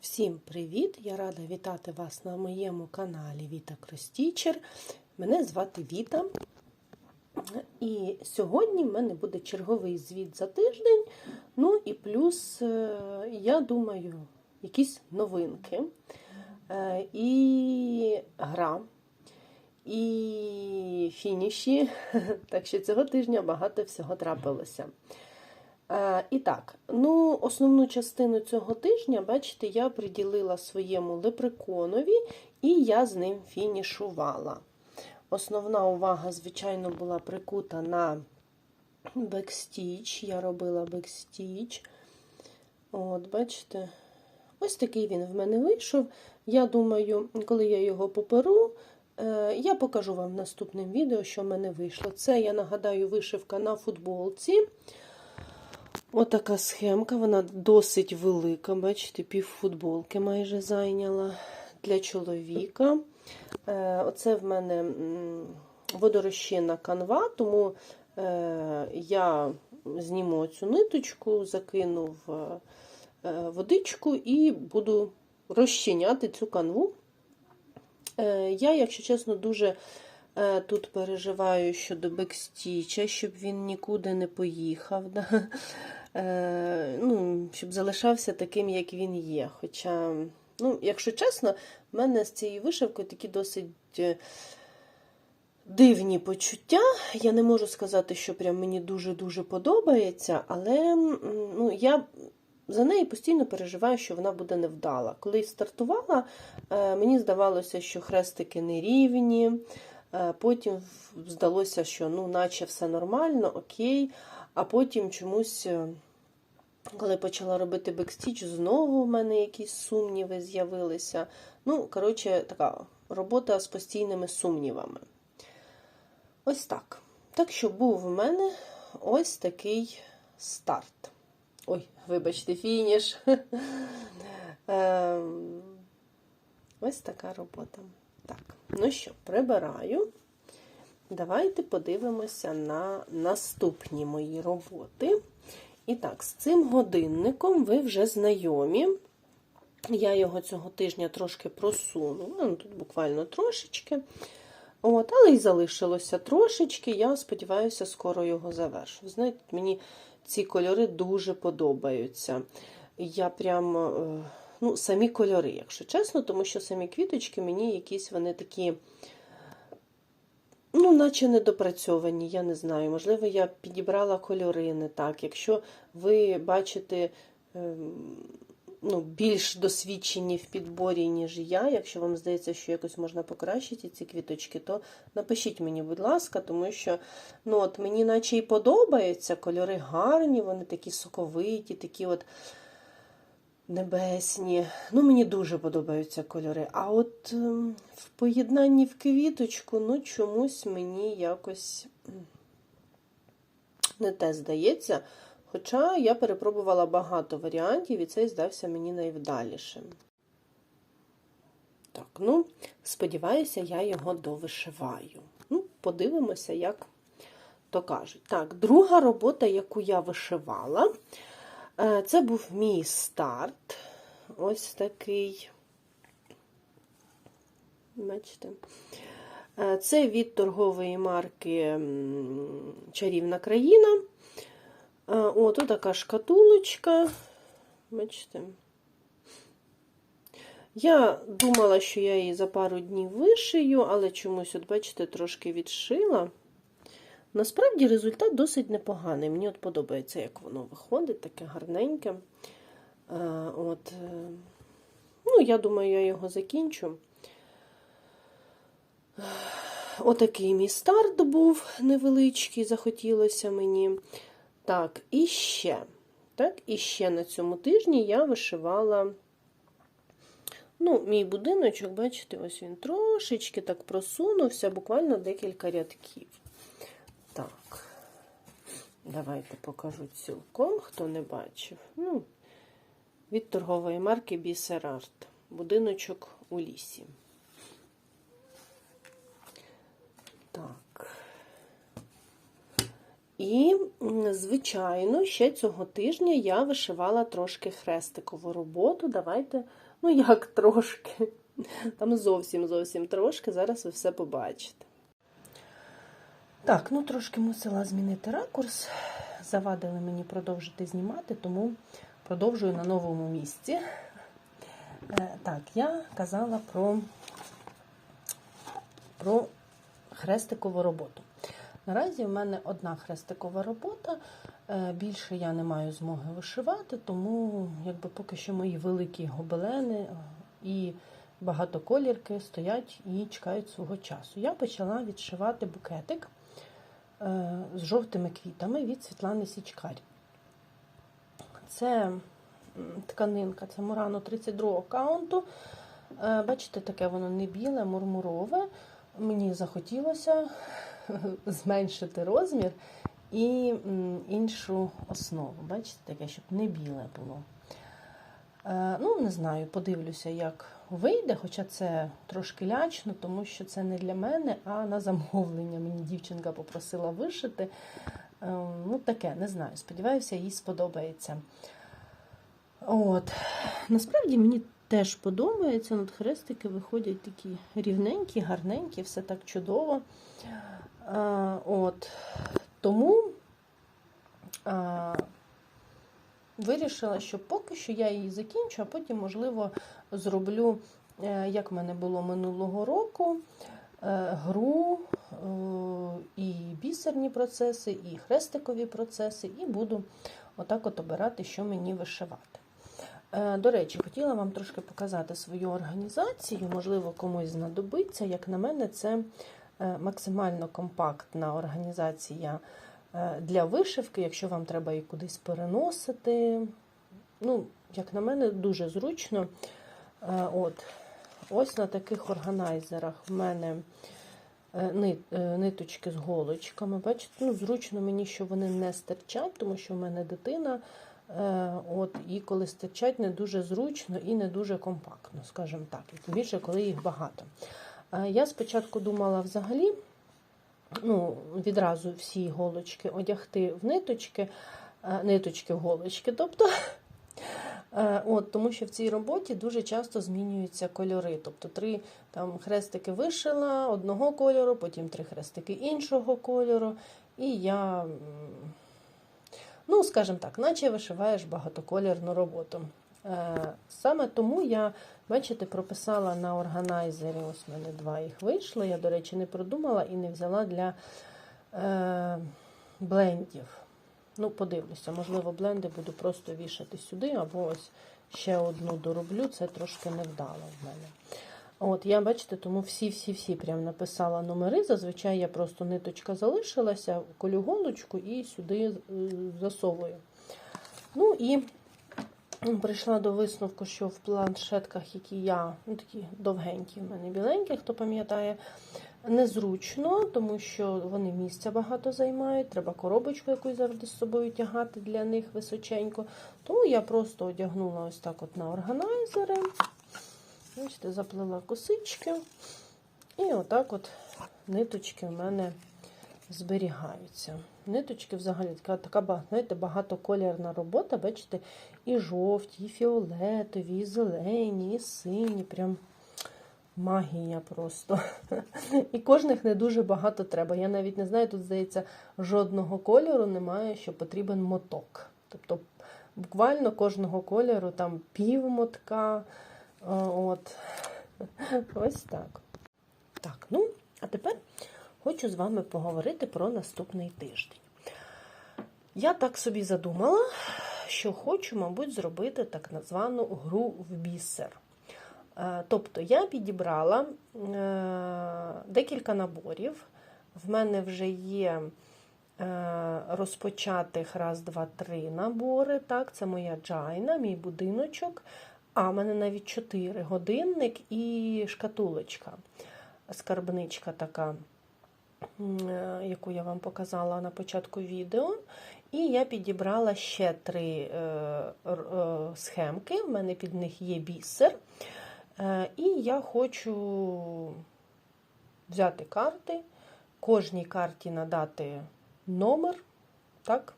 Всім привіт! Я рада вітати вас на моєму каналі Віта Кростічер. Мене звати Віта. І сьогодні в мене буде черговий звіт за тиждень. Ну і плюс, е, я думаю, якісь новинки. Е, І гра, і фініші. Так що цього тижня багато всього трапилося. Е, І так, ну, основну частину цього тижня, бачите, я приділила своєму лепреконові, і я з ним фінішувала. Основна увага, звичайно, була прикута на бекстіч. Я робила бекстіч. От, бачите, ось такий він в мене вийшов. Я думаю, коли я його поперу, е, я покажу вам в наступному відео, що в мене вийшло. Це, я нагадаю, вишивка на футболці. Отака схемка, вона досить велика, бачите, пів футболки майже зайняла для чоловіка. Е, Оце в мене водорозчинна канва, тому е, я зніму цю ниточку, закину в е, водичку і буду розчиняти цю канву. Я, якщо чесно, дуже тут переживаю щодо бекстіча, щоб він нікуди не поїхав. Да? Ну, Щоб залишався таким, як він є. Хоча, ну, якщо чесно, в мене з цією вишивкою такі досить дивні почуття. Я не можу сказати, що прям мені дуже-дуже подобається, але ну, я за неї постійно переживаю, що вона буде невдала. Коли стартувала, мені здавалося, що хрестики нерівні. Потім здалося, що ну, наче все нормально, окей. А потім чомусь, коли почала робити бекстіч, знову в мене якісь сумніви з'явилися. Ну, коротше, така робота з постійними сумнівами. Ось так. Так що був в мене ось такий старт. Ой, вибачте, фініш. Ось така робота. Так, ну що, прибираю. Давайте подивимося на наступні мої роботи. І так, з цим годинником ви вже знайомі. Я його цього тижня трошки просуну, ну, тут буквально трошечки. От, Але й залишилося трошечки. Я сподіваюся, скоро його завершу. Знаєте, мені ці кольори дуже подобаються. Я прям, ну, самі кольори, якщо чесно, тому що самі квіточки мені якісь вони такі. Ну, наче недопрацьовані, я не знаю. Можливо, я підібрала кольори не так. Якщо ви бачите ну, більш досвідчені в підборі, ніж я, якщо вам здається, що якось можна покращити ці квіточки, то напишіть мені, будь ласка, тому що ну, от мені наче і подобаються, кольори гарні, вони такі соковиті, такі от небесні. Ну, Мені дуже подобаються кольори. А от ем, в поєднанні в квіточку, ну, чомусь мені якось не те здається. Хоча я перепробувала багато варіантів, і цей здався мені найвдалішим. Так, ну, сподіваюся, я його довишиваю. Ну, подивимося, як то кажуть. Так, друга робота, яку я вишивала, це був мій старт. Ось такий. Бачите? Це від торгової марки Чарівна країна. О, тут така шкатулочка. Бачите? Я думала, що я її за пару днів вишию, але чомусь, от, бачите, трошки відшила. Насправді результат досить непоганий. Мені от подобається, як воно виходить, таке гарненьке. От, е, Ну, я думаю, я його закінчу. Отакий мій старт був невеличкий, захотілося мені. Так, і ще. Так, і ще на цьому тижні я вишивала. Ну, мій будиночок, бачите, ось він трошечки так просунувся, буквально декілька рядків. Так, давайте покажу цілком, хто не бачив. Ну, Від торгової марки Бісерарт. Будиночок у лісі. Так. І, звичайно, ще цього тижня я вишивала трошки хрестикову роботу. Давайте, ну як трошки. Там зовсім зовсім трошки, зараз ви все побачите. Так, ну трошки мусила змінити ракурс. Завадили мені продовжити знімати, тому продовжую на новому місці. Е, Так, я казала про, про хрестикову роботу. Наразі в мене одна хрестикова робота. Е, Більше я не маю змоги вишивати, тому якби поки що мої великі гобелени е, і багатоколірки стоять і чекають свого часу. Я почала відшивати букетик з жовтими квітами від Світлани Січкарь. Це тканинка, це Мурано 32 каунту. Е, Бачите, таке воно не біле, мурмурове. Мені захотілося зменшити розмір і іншу основу. Бачите, таке, щоб не біле було. Е, Ну, не знаю, подивлюся, як вийде, хоча це трошки лячно, тому що це не для мене, а на замовлення. Мені дівчинка попросила вишити. Е, Ну, таке, не знаю. Сподіваюся, їй сподобається. От. Насправді мені теж подобається. От хрестики виходять такі рівненькі, гарненькі, все так чудово. От. Тому а, вирішила, що поки що я її закінчу, а потім, можливо, зроблю, е, як в мене було минулого року, е, гру е, і бісерні процеси, і хрестикові процеси, і буду отак от обирати, що мені вишивати. До речі, хотіла вам трошки показати свою організацію, можливо, комусь знадобиться. Як на мене, це максимально компактна організація для вишивки, якщо вам треба її кудись переносити. Ну, як на мене, дуже зручно. Е, От. Ось на таких органайзерах в мене е, ни- е, ниточки з голочками. Бачите, ну, зручно мені, що вони не стирчать, тому що в мене дитина. Е, От, і коли стирчать, не дуже зручно і не дуже компактно, скажімо так. І більше, коли їх багато. Е, Я спочатку думала взагалі ну, відразу всі голочки одягти в ниточки, е, ниточки в голочки. Тобто, е, от, тому що в цій роботі дуже часто змінюються кольори. Тобто три там, хрестики вишила одного кольору, потім три хрестики іншого кольору. І я. Ну, скажімо так, наче вишиваєш багатоколірну роботу. Е, Саме тому я, бачите, прописала на органайзері, ось в мене два їх вийшло. Я, до речі, не продумала і не взяла для е, блендів. Ну, подивлюся, можливо, бленди буду просто вішати сюди, або ось ще одну дороблю, це трошки невдало в мене. От, я, бачите, тому всі-всі-всі прям написала номери. Зазвичай я просто ниточка залишилася, колю голочку і сюди е, засовую. Ну і прийшла до висновку, що в планшетках, які я, ну такі довгенькі, в мене біленькі, хто пам'ятає, незручно, тому що вони місця багато займають. Треба коробочку якусь завжди з собою тягати для них височенько. Тому я просто одягнула ось так от на органайзери. Бачите, заплела косички. І отак от ниточки в мене зберігаються. Ниточки взагалі така, така знаєте, багатоколірна робота. Бачите, і жовті, і фіолетові, і зелені, і сині. Прям магія просто. І кожних не дуже багато треба. Я навіть не знаю, тут, здається, жодного кольору немає, що потрібен моток. Тобто буквально кожного кольору там пів мотка. От. Ось так. Так, ну, а тепер хочу з вами поговорити про наступний тиждень. Я так собі задумала, що хочу, мабуть, зробити так звану гру в бісер. Е, Тобто я підібрала е, декілька наборів. В мене вже є е, розпочатих раз, два, три набори. Так, це моя джайна, мій будиночок. А, в мене навіть чотири годинник і шкатулочка, скарбничка така, яку я вам показала на початку відео. І я підібрала ще три е, е, схемки. В мене під них є бісер. Е, і я хочу взяти карти, кожній карті надати номер так?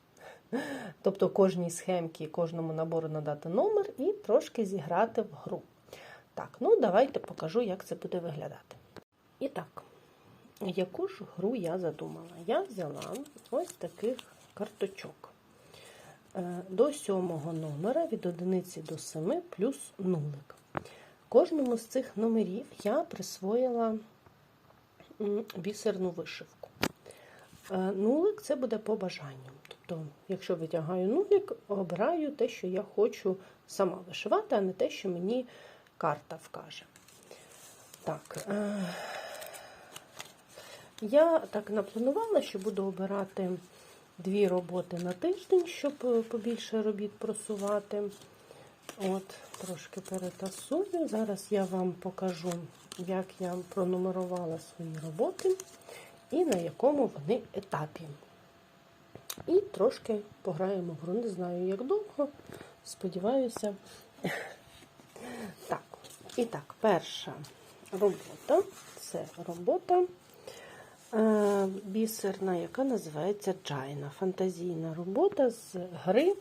Тобто кожній схемці, кожному набору надати номер і трошки зіграти в гру. Так, ну давайте покажу, як це буде виглядати. І так, яку ж гру я задумала? Я взяла ось таких карточок. Е, До сьомого номера від одиниці до 7 плюс нулик. Кожному з цих номерів я присвоїла бісерну вишивку. Е, Нулик це буде по бажанню. Тобто, якщо витягаю нулик, обираю те, що я хочу сама вишивати, а не те, що мені карта вкаже. Так, е, я так напланувала, що буду обирати дві роботи на тиждень, щоб е, побільше робіт просувати. От, трошки перетасую. Зараз я вам покажу, як я пронумерувала свої роботи і на якому вони етапі. І трошки пограємо в гру. Не знаю, як довго. Сподіваюся. Так, і так, перша робота це робота бісерна, яка називається Джайна. Фантазійна робота з гри.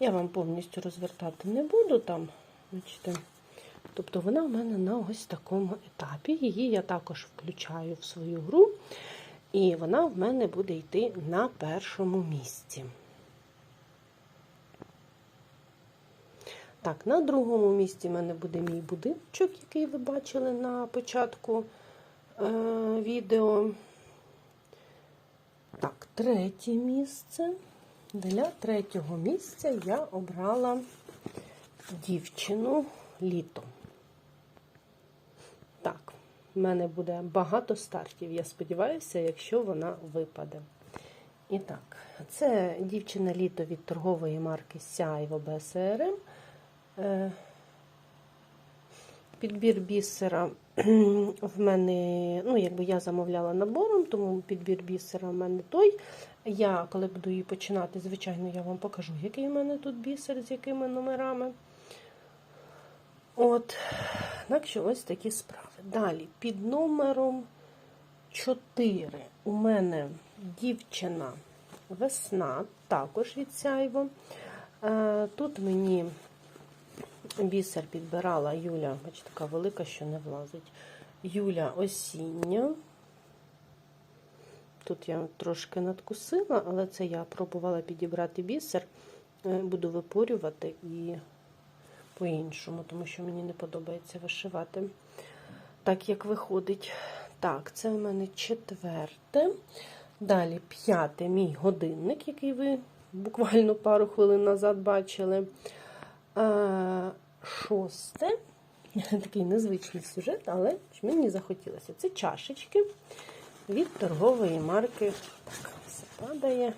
Я вам повністю розвертати не буду там. Бачите, Тобто вона в мене на ось такому етапі. Її я також включаю в свою гру, і вона в мене буде йти на першому місці. Так, на другому місці в мене буде мій будиночок, який ви бачили на початку е, відео. Третє місце. Для третього місця я обрала дівчину літо. Так, в мене буде багато стартів, я сподіваюся, якщо вона випаде. І так, це дівчина літо від торгової марки Сяйво БСРМ. Е, Підбір бісера в мене, ну, якби я замовляла набором, тому підбір бісера в мене той. Я, коли буду її починати, звичайно, я вам покажу, який в мене тут бісер, з якими номерами. От, так що ось такі справи. Далі, під номером 4 у мене дівчина весна, також від Сяйво. Е, Тут мені бісер підбирала Юля, бачите, така велика, що не влазить. Юля осіння. Тут я трошки надкусила, але це я пробувала підібрати бісер. Е, Буду випорювати і по-іншому, тому що мені не подобається вишивати так, як виходить. Так, це в мене четверте. Далі п'яте мій годинник, який ви буквально пару хвилин назад бачили. Шосте. Такий незвичний сюжет, але мені захотілося. Це чашечки від торгової марки. Так, все падає.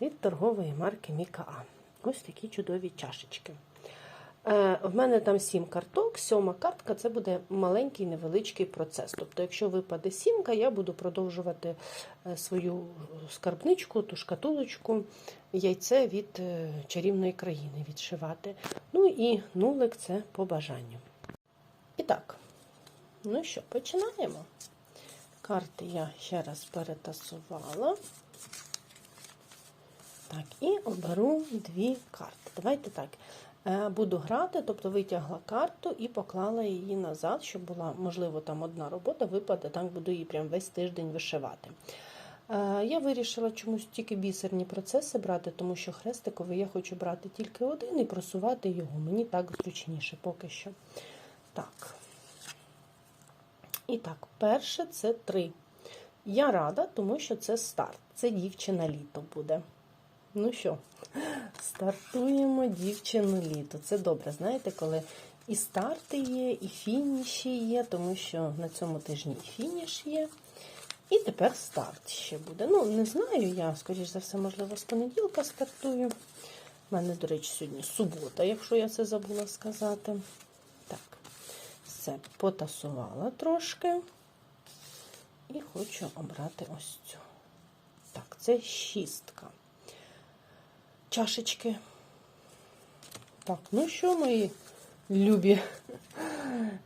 Від торгової марки Міка А. Ось такі чудові чашечки. Е, В мене там сім карток, сьома картка це буде маленький невеличкий процес. Тобто, якщо випаде сімка, я буду продовжувати е, свою скарбничку, ту шкатулочку, яйце від е, чарівної країни відшивати. Ну і нулик це по бажанню. І так, ну що, починаємо. Карти я ще раз перетасувала. Так, і оберу дві карти. Давайте так. Е, Буду грати, тобто витягла карту і поклала її назад, щоб була, можливо, там одна робота випаде, так буду її прям весь тиждень вишивати. Е, Я вирішила чомусь тільки бісерні процеси брати, тому що хрестиковий я хочу брати тільки один і просувати його. Мені так зручніше поки що. Так. І так, перше це три. Я рада, тому що це старт. Це дівчина літо буде. Ну що, стартуємо дівчину літо. Це добре, знаєте, коли і старти є, і фініші є, тому що на цьому тижні і фініш є. І тепер старт ще буде. Ну, не знаю, я, скоріш за все, можливо, з понеділка стартую. У мене, до речі, сьогодні субота, якщо я це забула сказати. Так, все, потасувала трошки. І хочу обрати ось цю. Так, це шістка чашечки. Так, ну що, мої любі?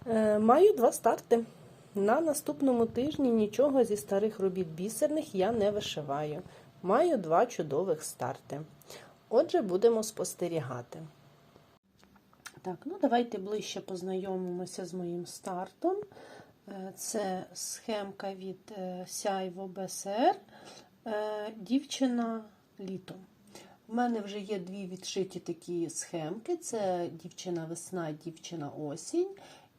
Е, Маю два старти. На наступному тижні нічого зі старих робіт бісерних я не вишиваю. Маю два чудових старти. Отже, будемо спостерігати. Так, ну давайте ближче познайомимося з моїм стартом. Е, Це схемка від е, Сяйво БСР. Дівчина літо. У мене вже є дві відшиті такі схемки: це дівчина весна, дівчина осінь.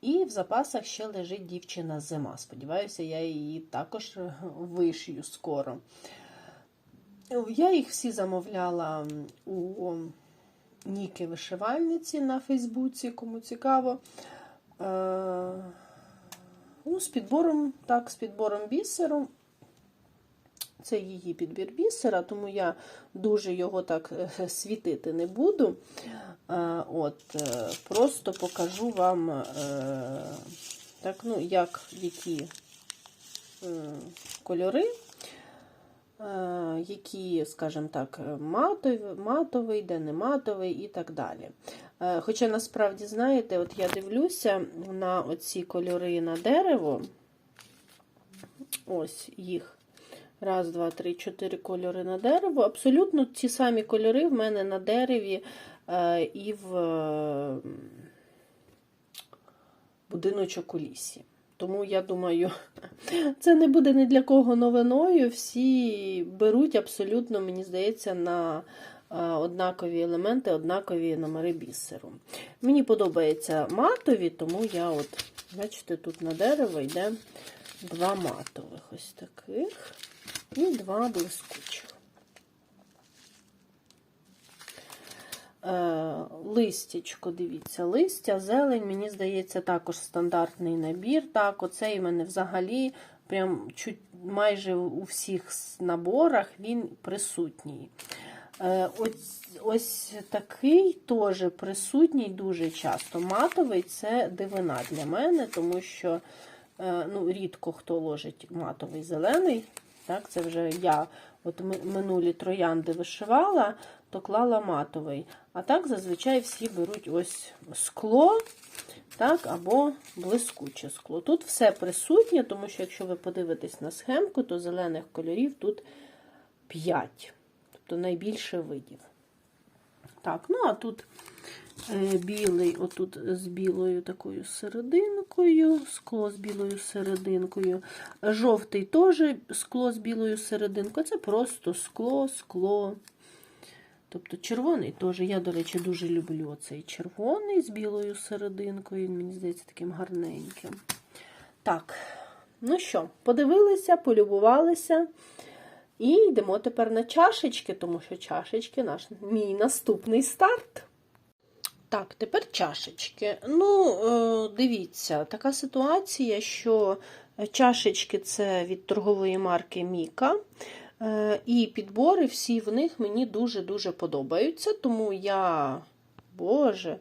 І в запасах ще лежить дівчина зима. Сподіваюся, я її також вишию скоро. Я їх всі замовляла у Ніки вишивальниці на Фейсбуці, кому цікаво. Е, Ну, з підбором, так, з підбором бісеру. Це її підбір бісера, тому я дуже його так е, світити не буду. Е, От, е, Просто покажу вам, е, так, ну, як які е, кольори, е, які, скажімо так, матовий, матовий, де не матовий і так далі. Е, Хоча насправді, знаєте, от я дивлюся на оці кольори на дерево. Ось їх. Раз, два, три, чотири кольори на дерево. Абсолютно ті самі кольори в мене на дереві е, і в е, будиночок у лісі. Тому я думаю, це не буде ні для кого новиною. Всі беруть абсолютно, мені здається, на е, однакові елементи, однакові номери бісеру. Мені подобається матові, тому я, от, бачите, тут на дерево йде два матових ось таких і два блискучих. Е, Листячко, дивіться, листя, зелень, мені здається, також стандартний набір. Так, оцей в мене взагалі прям чуть майже у всіх наборах він присутній. Е, Ось ось такий теж присутній дуже часто. Матовий це дивина для мене, тому що е, ну, рідко хто ложить матовий зелений. Так, Це вже я от минулі троянди вишивала, то клала матовий. А так зазвичай всі беруть ось скло так, або блискуче скло. Тут все присутнє, тому що, якщо ви подивитесь на схемку, то зелених кольорів тут 5, тобто найбільше видів. Так, ну а тут е, білий, отут з білою такою серединкою, скло з білою серединкою. Жовтий теж скло з білою серединкою. Це просто скло, скло. Тобто червоний теж. Я, до речі, дуже люблю цей червоний з білою серединкою. Він, мені здається, таким гарненьким. Так, ну що, подивилися, полюбувалися. І йдемо тепер на чашечки, тому що чашечки наш мій наступний старт. Так, тепер чашечки. Ну, е, дивіться, така ситуація, що чашечки це від торгової марки Міка. Е, І підбори всі в них мені дуже-дуже подобаються. Тому я, Боже,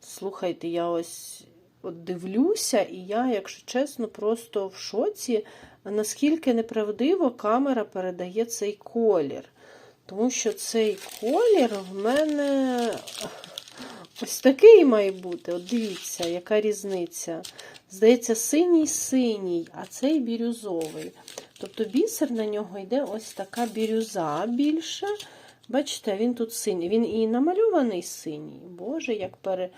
слухайте, я ось от дивлюся, і я, якщо чесно, просто в шоці, наскільки неправдиво камера передає цей колір. Тому що цей колір в мене ось такий має бути. От дивіться, яка різниця. Здається, синій-синій, а цей бірюзовий. Тобто бісер на нього йде ось така бірюза більше. Бачите, він тут синій. Він і намальований синій. Боже, як пере.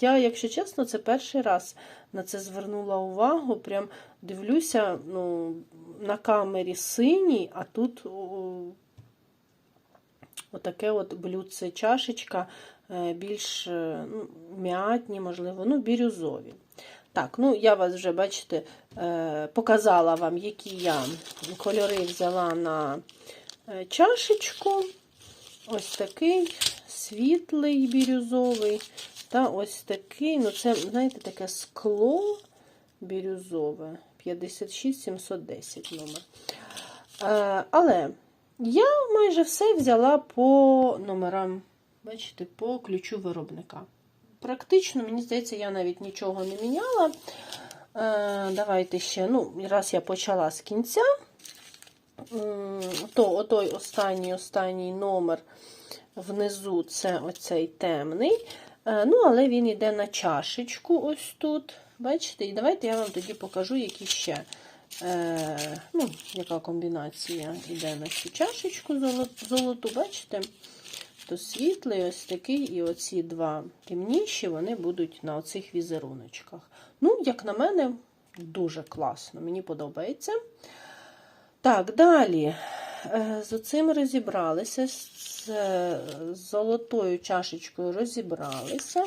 Я, якщо чесно, це перший раз на це звернула увагу. Прям дивлюся ну, на камері синій, а тут отаке от блюдце чашечка, е, більш е, ну, м'ятні, можливо, ну, бірюзові. Так, ну я вас вже, бачите, е, показала вам, які я кольори взяла на чашечку. Ось такий світлий бірюзовий. Та ось такий, ну це, знаєте, таке скло бірюзове. 56710 номер. Е, але я майже все взяла по номерам, бачите, по ключу виробника. Практично, мені здається, я навіть нічого не міняла. Е, давайте ще, ну, раз я почала з кінця, то отой останній останній номер внизу це оцей темний. Ну, але він йде на чашечку ось тут. Бачите? І давайте я вам тоді покажу, які ще е, ну, яка комбінація йде на цю чашечку золо- золоту, бачите? То світлий ось такий, і оці два темніші, вони будуть на оцих візеруночках. Ну, як на мене, дуже класно, мені подобається. Так, далі. Е, З оцим розібралися, з е, золотою чашечкою розібралися.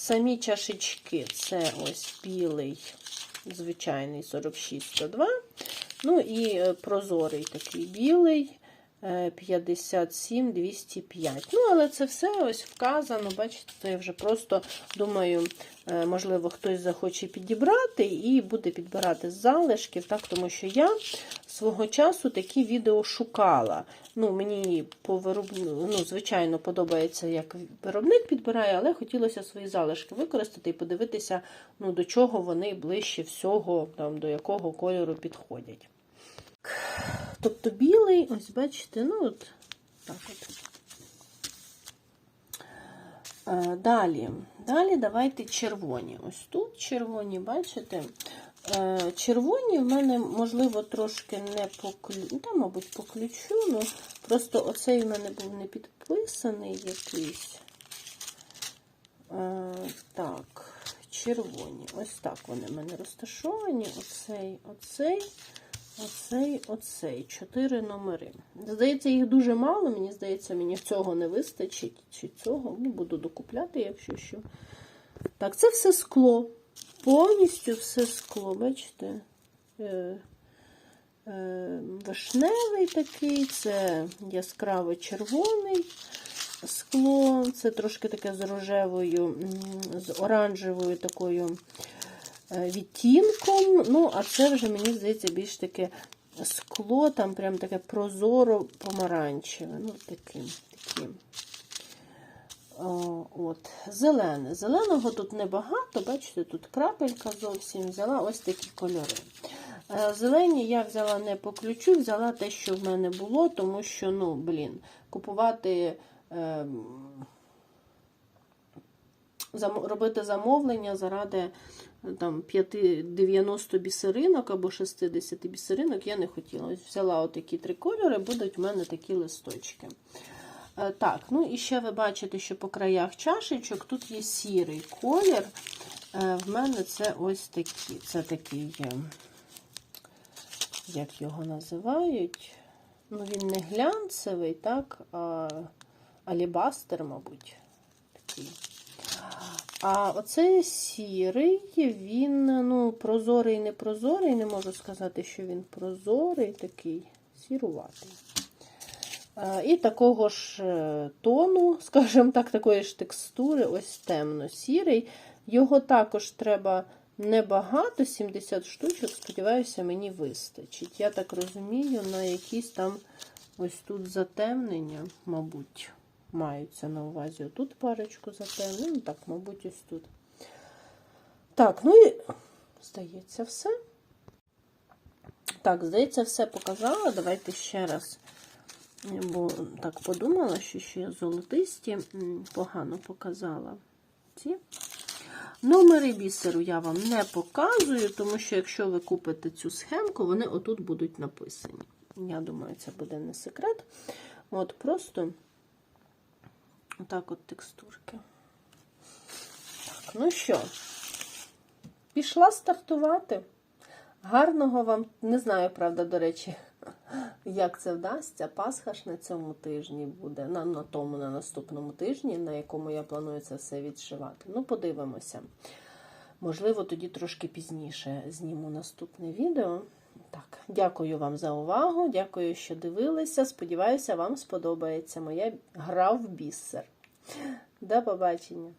Самі чашечки це ось білий, звичайний 46-102. Ну і е, прозорий такий білий. Е, 57 205. Ну, але це все ось вказано. Бачите, це я вже просто думаю, е, можливо, хтось захоче підібрати і буде підбирати з залишків, так, тому що я свого часу такі відео шукала. Ну, Мені по виробну, ну, звичайно, подобається, як виробник підбирає, але хотілося свої залишки використати і подивитися, ну, до чого вони ближче всього, там, до якого кольору підходять. Тобто білий, ось бачите, ну от так от. Е, Далі, далі давайте червоні. Ось тут червоні, бачите? Е, Червоні в мене, можливо, трошки не по ключу, та, мабуть, по ключу, ну просто оцей в мене був не підписаний якийсь. Е, Так, червоні. Ось так вони в мене розташовані. Оцей, оцей. Оцей, оцей, чотири номери. Здається, їх дуже мало. Мені здається, мені цього не вистачить. Чи цього ну, буду докупляти, якщо що. Так, це все скло. Повністю все скло, бачите? Е, е, вишневий такий, це яскраво червоний скло, це трошки таке з рожевою, з оранжевою такою відтінком. Ну, а це вже, мені здається, більш таке скло, там прям таке прозоро помаранчеве. Ну, таким, таким. О, от, Зелене. Зеленого тут небагато, бачите, тут крапелька зовсім взяла ось такі кольори. Е, Зелені я взяла не по ключу, взяла те, що в мене було, тому що, ну, блін, купувати. зам- робити замовлення заради там 5-90 бісеринок або 60 бісеринок я не хотіла. Ось взяла отакі три кольори, будуть в мене такі листочки. Е, Так, ну і ще ви бачите, що по краях чашечок тут є сірий колір. Е, В мене це ось такі. Це такий, як його називають? Ну, він не глянцевий, так, а алібастер, мабуть. Такий. А оцей сірий, він ну, прозорий, не прозорий. Не можу сказати, що він прозорий, такий сіруватий. І такого ж е, тону, скажімо так, такої ж текстури, ось темно-сірий. Його також треба небагато, 70 штучок, сподіваюся, мені вистачить. Я так розумію, на якісь там ось тут затемнення, мабуть маються на увазі. Тут парочку затемнень, ну так, мабуть, ось тут. Так, ну і здається, все. Так, здається, все показала. Давайте ще раз. Бо так подумала, що ще золотисті погано показала ці. Номери бісеру я вам не показую, тому що якщо ви купите цю схемку, вони отут будуть написані. Я думаю, це буде не секрет. От просто Отак от текстурки. Так, ну що, пішла стартувати. Гарного вам, не знаю, правда, до речі, як це вдасться. Пасха ж на цьому тижні буде, на, на тому, на наступному тижні, на якому я планую це все відшивати. Ну, подивимося. Можливо, тоді трошки пізніше зніму наступне відео. Так, дякую вам за увагу. Дякую, що дивилися. Сподіваюся, вам сподобається моя гра в бісер. До побачення!